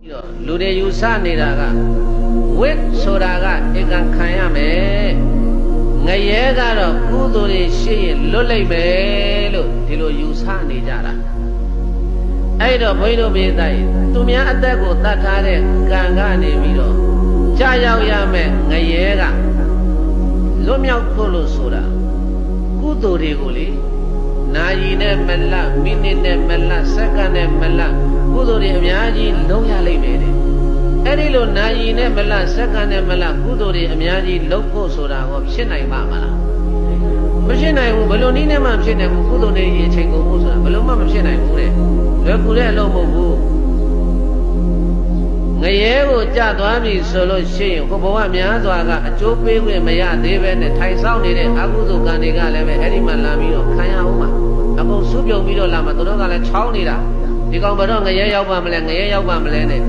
ပြီးတော့လူတွေယူဆနေတာကဝိဆိုတာကဧကံခံရမယ်ငရဲကတော့ကုသိုလ်တွေရှိရင်လွတ်လိုက်မယ်လို့ဒီလိုယူဆနေကြတာအဲ့တော့ဘုန်းကြီးတို့ပြည်သားကြီးသူများအသက်ကိုတတ်ထားတဲ့ကံကနေပြီးတော့ကြာရောက်ရမယ်ငရဲကလွတ်မြောက်ဖို့လို့ဆိုတာကုသိုလ်တွေကိုလေနာယီနဲ့မလတ်မိနစ်နဲ့မလတ်စက္ကန့်နဲ့မလတ်ကုသိုလ် တွေအများကြီးလုံးရလိမ့်မယ်တဲ့အဲ့ဒီလိုနာယီနဲ့မလတ်စက္ကန့်နဲ့မလတ်ကုသိုလ်တွေအများကြီးလုပ်ဖို့ဆိုတာကိုဖြစ်နိုင်ပါမလားမဖြစ်နိုင်ဘူးဘယ်လိုနည်းနဲ့မှဖြစ်နိုင်ဘူးကုသိုလ်တွေအချိန်ကုန်ဖို့ဆိုတာဘယ်လိုမှမဖြစ်နိုင်ဘူးတဲ့လွယ်ကူတဲ့အလုပ်မဟုတ်ဘူးငရဲကိုကြသွားပြီဆိုလို့ရှိရင်ဟိုဘဝများစွာကအကျိုးပေးခွင့်မရသေးပဲနဲ့ထိုင်ဆောင်နေတဲ့အကုသိုလ်ကံတွေကလည်းပဲအဲ့ဒီမှာလာပြီးတော့ခံရအောင်ပါအကုန်စုပြုံပြီးတော့လာမှာသူတို့ကလည်းချောင်းနေတာ ဒီကောင်ဘယ်တော့ငရဲရောက်ပါမလဲငရဲရောက်ပါမလဲနဲ့